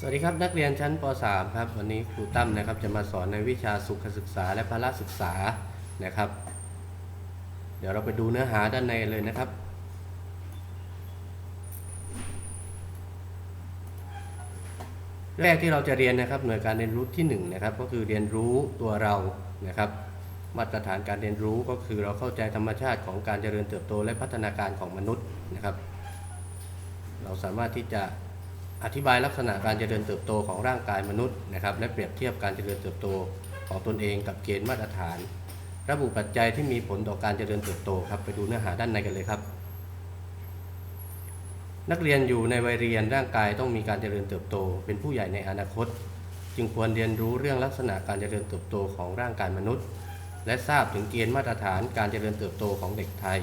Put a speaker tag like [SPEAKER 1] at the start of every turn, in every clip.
[SPEAKER 1] สวัสดีครับนักเรียนชั้นป .3 ครับวันนี้ครูตั้มนะครับจะมาสอนในวิชาสุขศึกษาและพละศึกษานะครับ เดี๋ยวเราไปดูเนื้อหาด้านในเลยนะครับ แรกที่เราจะเรียนนะครับหน่วยการเรียนรู้ที่1นงนะครับก็คือเรียนรู้ตัวเรานะครับ มาตรฐานการเรียนรู้ก็คือเราเข้าใจธรรมชาติของการเจริญเติบโตและพัฒนาการของมนุษย์นะครับ เราสามารถที่จะ อธิบายลักษณะการเจริญเติบโตของร่างกายมนุษย์นะครับ และเปรียบเทียบการเจริญเติบโตของตนเองกับเกณฑ์มาตรฐาน ระบุปัจจัยที่มีผลต่อการเจริญเติบโตครับไปดูเนื้อหาด้านในกันเลยครับ นักเรียนอยู่ในวัยเรียนร่างกายต้องมีการเจริญเติบโต เป็นผู้ใหญ่ในอนาคต จึงควรเรียนรู้เรื่องลักษณะการเจริญเติบโตของร่างกายมนุษย์ และทราบถึงเกณฑ์มาตรฐานการเจริญเติบโตของเด็กไทย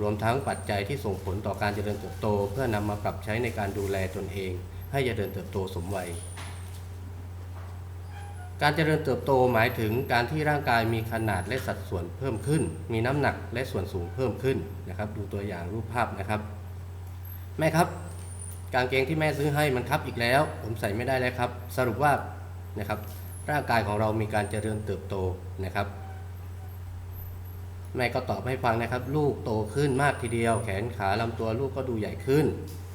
[SPEAKER 1] รวมทั้งปัจจัยที่ส่งผลต่อการเจริญเติบโต เพื่อนำมาปรับใช้ในการดูแลตนเอง ให้เจริญเติบโตสมวัย การเจริญเติบโตหมายถึงการที่ร่างกายมีขนาดและสัดส่วนเพิ่มขึ้น มีน้ำหนักและส่วนสูงเพิ่มขึ้นนะครับ ดูตัวอย่างรูปภาพนะครับ แม่ครับ กางเกงที่แม่ซื้อให้มันคับอีกแล้ว ผมใส่ไม่ได้แล้วครับ สรุปว่านะครับร่างกายของเรามีการเจริญเติบโตนะครับ แม่ก็ตอบให้ฟังนะครับ ลูกโตขึ้นมากทีเดียว แขนขาลำตัวลูกก็ดูใหญ่ขึ้น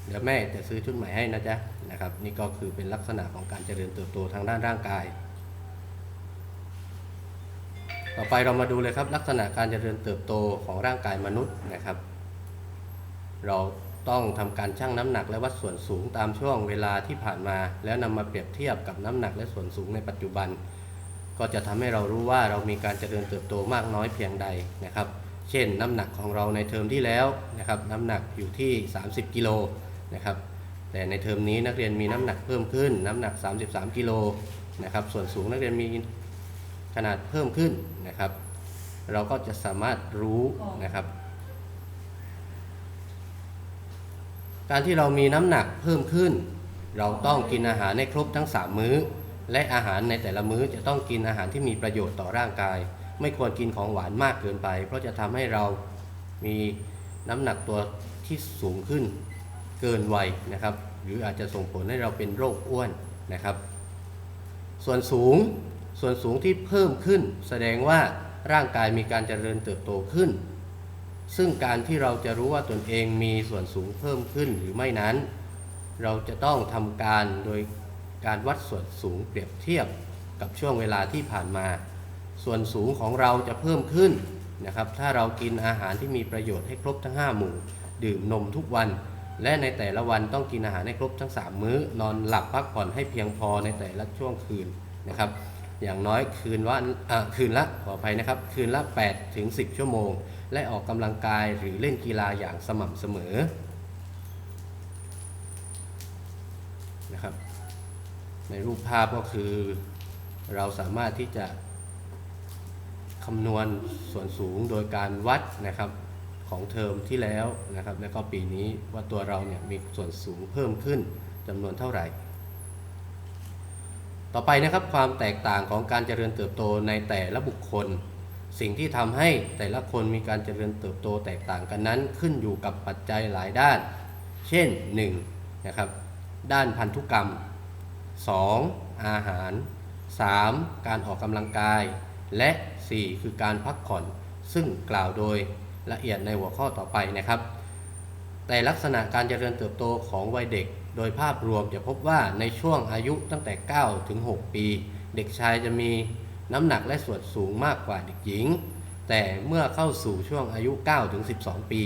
[SPEAKER 1] เดี๋ยวแม่จะซื้อชุดใหม่ให้นะจ๊ะนะครับ นี่ก็คือเป็นลักษณะของการเจริญเติบโตทางด้านร่างกาย ต่อไปเรามาดูเลยครับลักษณะการเจริญเติบโตของร่างกายมนุษย์นะครับ เราต้องทำการชั่งน้ำหนักและวัดส่วนสูงตามช่วงเวลาที่ผ่านมา แล้วนำมาเปรียบเทียบกับน้ำหนักและส่วนสูงในปัจจุบัน ก็จะทำให้เรารู้ว่าเรามีการเจริญเติบโตมากน้อยเพียงใดนะครับ เช่นน้ำหนักของเราในเทอมที่แล้วนะครับน้ำหนักอยู่ที่ 30กิโลนะครับแต่ในเทอมนี้นักเรียนมีน้ำหนักเพิ่มขึ้น น้ำหนัก 33กิโลนะครับส่วนสูงนักเรียนมีขนาดเพิ่มขึ้นนะครับ เราก็จะสามารถรู้นะครับ การที่เรามีน้ำหนักเพิ่มขึ้น เราต้องกินอาหารให้ครบทั้ง 3 มื้อ และอาหารในแต่ละมื้อจะต้องกินอาหารที่มีประโยชน์ต่อร่างกาย ไม่ควรกินของหวานมากเกินไป เพราะจะทำให้เรามีน้ำหนักตัวที่สูงขึ้นเกินวัยนะครับ หรืออาจจะส่งผลให้เราเป็นโรคอ้วนนะครับ ส่วนสูงส่วนสูงที่เพิ่มขึ้น แสดงว่าร่างกายมีการเจริญเติบโตขึ้น ซึ่งการที่เราจะรู้ว่าตนเองมีส่วนสูงเพิ่มขึ้นหรือไม่นั้น เราจะต้องทำการโดย การวัดส่วนสูงเปรียบเทียบกับช่วงเวลาที่ผ่านมา ส่วนสูงของเราจะเพิ่มขึ้นนะครับถ้าเรากินอาหารที่มีประโยชน์ให้ครบทั้ง 5 หมู่ ดื่มนมทุกวัน และในแต่ละวันต้องกินอาหารให้ครบทั้ง 3 มื้อ นอนหลับพักผ่อนให้เพียงพอในแต่ละช่วงคืนนะครับอย่างน้อยคืนวันอ่าคืนละขออภัยนะครับ คืนละ8ถึง10 ชั่วโมง และออกกำลังกายหรือเล่นกีฬาอย่างสม่ำเสมอนะครับ ในรูปภาพก็คือเราสามารถที่จะคำนวณส่วนสูงโดยการวัดนะครับของเทอมที่แล้วนะครับ แล้วก็ปีนี้ว่าตัวเราเนี่ยมีส่วนสูงเพิ่มขึ้นจำนวนเท่าไหร่ ต่อไปนะครับความแตกต่างของการเจริญเติบโตในแต่ละบุคคล สิ่งที่ทำให้แต่ละคนมีการเจริญเติบโตแตกต่างกันนั้น ขึ้นอยู่กับปัจจัยหลายด้าน เช่น1นะครับด้านพันธุกรรม 2. อาหาร 3. การออกกำลังกาย และ 4. คือการพักผ่อน ซึ่งกล่าวโดยละเอียดในหัวข้อต่อไปนะครับ แต่ลักษณะการเจริญเติบโตของวัยเด็ก โดยภาพรวมจะพบว่าในช่วงอายุตั้งแต่ 9 ถึง 6 ปี เด็กชายจะมีน้ำหนักและส่วนสูงมากกว่าเด็กหญิง แต่เมื่อเข้าสู่ช่วงอายุ 9 ถึง 12 ปี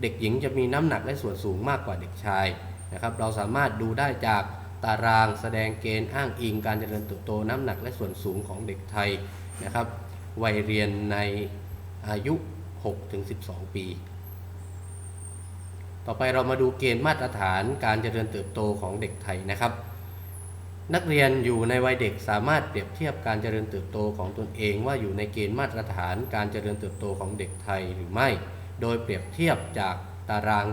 [SPEAKER 1] เด็กหญิงจะมีน้ำหนักและส่วนสูงมากกว่าเด็กชายนะครับ เราสามารถดูได้จาก ตารางแสดงเกณฑ์อ้างอิงการเจริญเติบโตน้ำหนักและส่วนสูงของเด็กไทยนะครับวัยเรียนในอายุ6ถึง12 ปี ต่อไปเรามาดูเกณฑ์มาตรฐานการเจริญเติบโตของเด็กไทยนะครับ นักเรียนอยู่ในวัยเด็กสามารถเปรียบเทียบการเจริญเติบโตของตนเองว่าอยู่ในเกณฑ์มาตรฐานการเจริญเติบโตของเด็กไทยหรือไม่ โดยเปรียบเทียบจากตาราง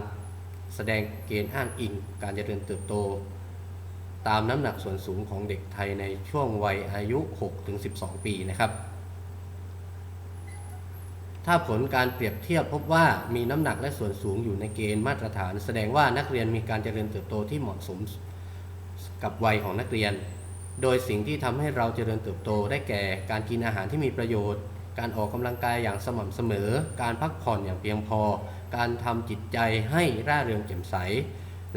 [SPEAKER 1] แสดงเกณฑ์อ้างอิงการเจริญเติบโต ตามน้ำหนักส่วนสูงของเด็กไทยในช่วงวัยอายุ 6-12 ปีนะครับ ถ้าผลการเปรียบเทียบพบว่ามีน้ำหนักและส่วนสูงอยู่ในเกณฑ์มาตรฐาน แสดงว่านักเรียนมีการเจริญเติบโตที่เหมาะสมกับวัยของนักเรียน โดยสิ่งที่ทำให้เราเจริญเติบโตได้แก่ การกินอาหารที่มีประโยชน์ การออกกำลังกายอย่างสม่ำเสมอ การพักผ่อนอย่างเพียงพอ การทำจิตใจให้ร่าเริงแจ่มใส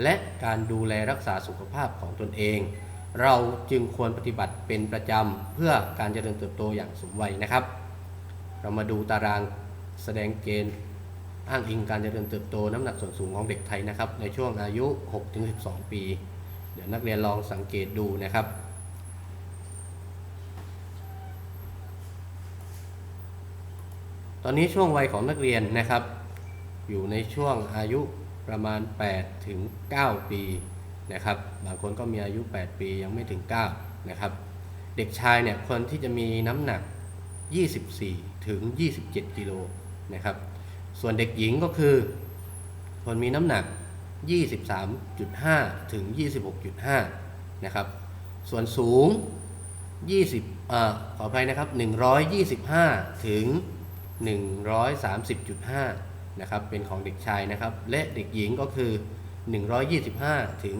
[SPEAKER 1] และการดูแลรักษาสุขภาพของตนเอง เราจึงควรปฏิบัติเป็นประจำ เพื่อการเจริญเติบโตอย่างสมวัยนะครับ เรามาดูตารางแสดงเกณฑ์อ้างอิงการเจริญเติบโตน้ำหนักส่วนสูงของเด็กไทยนะครับ ในช่วงอายุ 6-12 ปี เดี๋ยวนักเรียนลองสังเกตดูนะครับตอนนี้ช่วงวัยของนักเรียนนะครับ อยู่ในช่วงอายุ ประมาณ 8 ถึง 9 ปีนะครับ บางคนก็มีอายุ 8 ปียังไม่ถึง 9 นะครับ เด็กชายเนี่ยควรที่จะมีน้ำหนัก 24 ถึง 27 กิโลนะครับ ส่วนเด็กหญิงก็คือควรมีน้ำหนัก 23.5 ถึง 26.5 นะครับ ส่วนสูง 20เอ่อขออภัยนะครับ 125 ถึง 130.5 นะครับเป็นของเด็กชายนะครับ และเด็กหญิงก็คือ 125 ถึง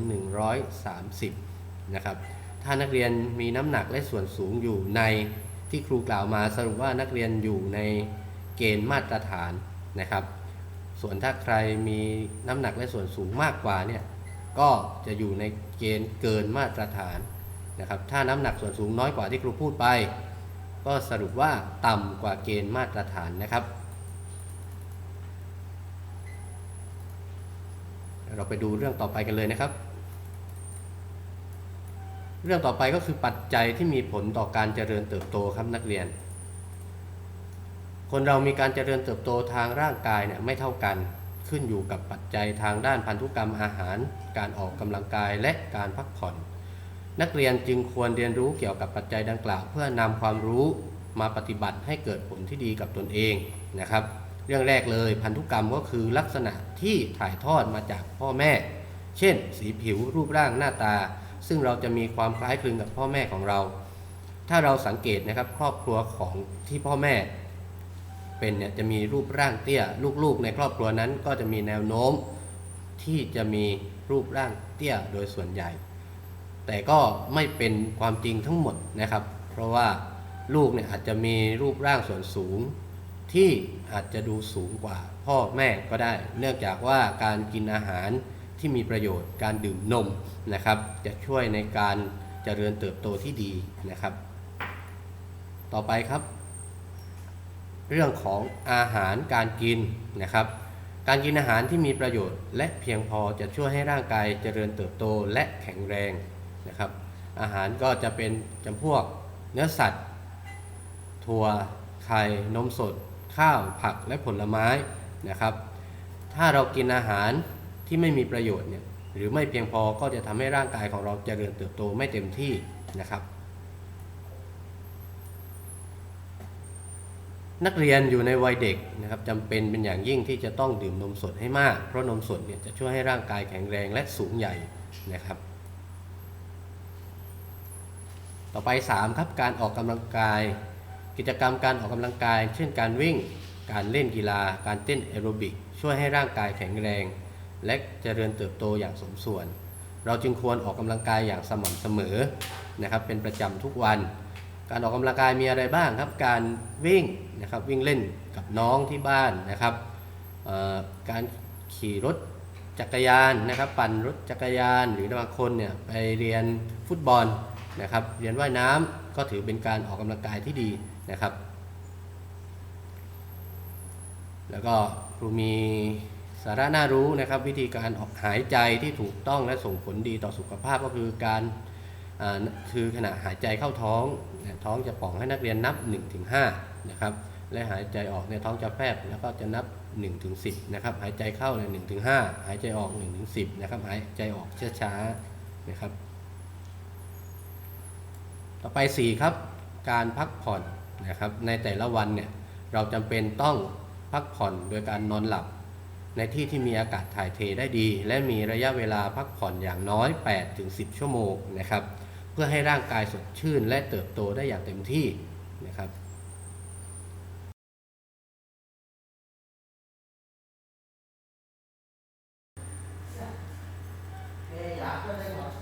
[SPEAKER 1] 130 นะครับ ถ้านักเรียนมีน้ำหนักและส่วนสูงอยู่ในที่ครูกล่าวมาสรุปว่านักเรียนอยู่ในเกณฑ์มาตรฐานนะครับ ส่วนถ้าใครมีน้ำหนักและส่วนสูงมากกว่าเนี่ยก็จะอยู่ในเกณฑ์เกินมาตรฐานนะครับ ถ้าน้ำหนักส่วนสูงน้อยกว่าที่ครูพูดไป ก็สรุปว่าต่ำกว่าเกณฑ์มาตรฐานนะครับ เราไปดูเรื่องต่อไปกันเลยนะครับ เรื่องต่อไปก็คือปัจจัยที่มีผลต่อการเจริญเติบโตครับนักเรียน คนเรามีการเจริญเติบโตทางร่างกายเนี่ยไม่เท่ากันขึ้นอยู่กับปัจจัยทางด้านพันธุกรรมอาหาร การออกกำลังกายและการพักผ่อน นักเรียนจึงควรเรียนรู้เกี่ยวกับปัจจัยดังกล่าว เพื่อนำความรู้มาปฏิบัติให้เกิดผลที่ดีกับตนเองนะครับ เรื่องแรกเลยพันธุกรรมก็คือลักษณะที่ถ่ายทอดมาจากพ่อแม่ เช่น สีผิวรูปร่างหน้าตา ซึ่งเราจะมีความคล้ายคลึงกับพ่อแม่ของเรา ถ้าเราสังเกตนะครับครอบครัวของที่พ่อแม่ เป็นเนี่ยจะมีรูปร่างเตี้ย ลูกๆ ในครอบครัวนั้นก็จะมีแนวโน้ม ที่จะมีรูปร่างเตี้ยโดยส่วนใหญ่ แต่ก็ไม่เป็นความจริงทั้งหมดนะครับ เพราะว่าลูกเนี่ยอาจจะมีรูปร่างส่วนสูง ที่อาจจะดูสูงกว่าพ่อแม่ก็ได้ เนื่องจากว่าการกินอาหารที่มีประโยชน์การดื่มนมนะครับ จะช่วยในการเจริญเติบโตที่ดีนะครับ ต่อไปครับ เรื่องของอาหารการกินนะครับการกินอาหารที่มีประโยชน์ และเพียงพอจะช่วยให้ร่างกายเจริญเติบโตและแข็งแรงนะครับ อาหารก็จะเป็นจำพวกเนื้อสัตว์ ถั่วไข่นมสด ข้าวผักและผลไม้นะครับ ถ้าเรากินอาหารที่ไม่มีประโยชน์เนี่ยหรือไม่เพียงพอก็จะทำให้ร่างกายของเราเจริญเติบโตไม่เต็มที่นะครับ นักเรียนอยู่ในวัยเด็กนะครับจำเป็นเป็นอย่างยิ่งที่จะต้องดื่มนมสดให้มาก เพราะนมสดเนี่ยจะช่วยให้ร่างกายแข็งแรงและสูงใหญ่นะครับ ต่อไป 3 ครับการออกกำลังกาย กิจกรรมการออกกำลังกาย เช่นการวิ่ง การเล่นกีฬา การเต้นแอโรบิก ช่วยให้ร่างกายแข็งแรง และเจริญเติบโตอย่างสมส่วน เราจึงควรออกกำลังกายอย่างสม่ำเสมอนะครับเป็นประจำทุกวัน การออกกำลังกายมีอะไรบ้างครับ การวิ่งนะครับวิ่งเล่นกับน้องที่บ้านนะครับการขี่รถจักรยานนะครับ ปั่นรถจักรยานหรือบางคนเนี่ยไปเรียนฟุตบอล นะครับเรียนว่ายน้ำก็ถือเป็นการออกกำลังกายที่ดีนะครับ แล้วก็ครูมีสาระน่ารู้นะครับ วิธีการออกหายใจที่ถูกต้องและส่งผลดีต่อสุขภาพก็คือการคือขณะหายใจเข้าท้อง ท้องจะป่องให้นักเรียนนับ 1-5นะครับและหายใจออกเนี่ยท้องจะแฟบแล้วก็จะนับ 1-10นะครับหายใจเข้าเนี่ย1-5 หายใจออก 1-10นะครับหายใจออกช้าๆนะครับ ต่อไป 4 ครับ การพักผ่อนนะครับ ในแต่ละวันเนี่ยเราจำเป็นต้องพักผ่อนโดยการนอนหลับ ในที่ที่มีอากาศถ่ายเทได้ดี และมีระยะเวลาพักผ่อนอย่างน้อย 8-10 ชั่วโมงนะครับ เพื่อให้ร่างกายสดชื่นและเติบโตได้อย่างเต็มที่นะครับ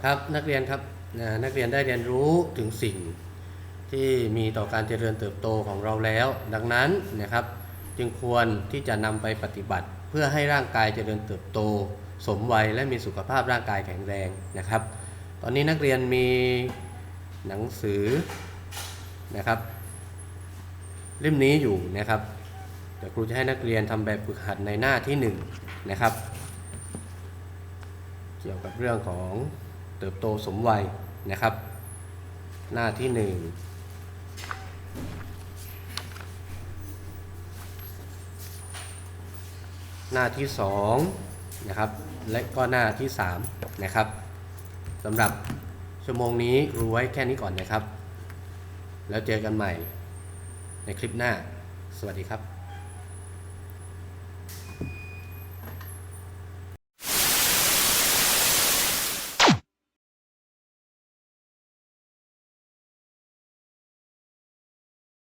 [SPEAKER 1] ครับนักเรียนครับ นะนักเรียนได้เรียนรู้ถึงสิ่งที่มีต่อการเจริญเติบโตของเราแล้ว ดังนั้นนะครับจึงควรที่จะนำไปปฏิบัติ เพื่อให้ร่างกายเจริญเติบโต สมวัยและมีสุขภาพร่างกายแข็งแรงนะครับ ตอนนี้นักเรียนมีหนังสือนะครับเล่มนี้อยู่นะครับเดี๋ยวครูจะให้นักเรียนทำแบบฝึกหัดในหน้าที่หนึ่งนะครับ เกี่ยวกับเรื่องของ เติบโตสมวัยนะครับ หน้าที่หนึ่งหน้าที่สองนะครับและก็หน้าที่สามนะครับสำหรับชั่วโมงนี้รู้ไว้แค่นี้ก่อนนะครับ แล้วเจอกันใหม่ในคลิปหน้า สวัสดีครับ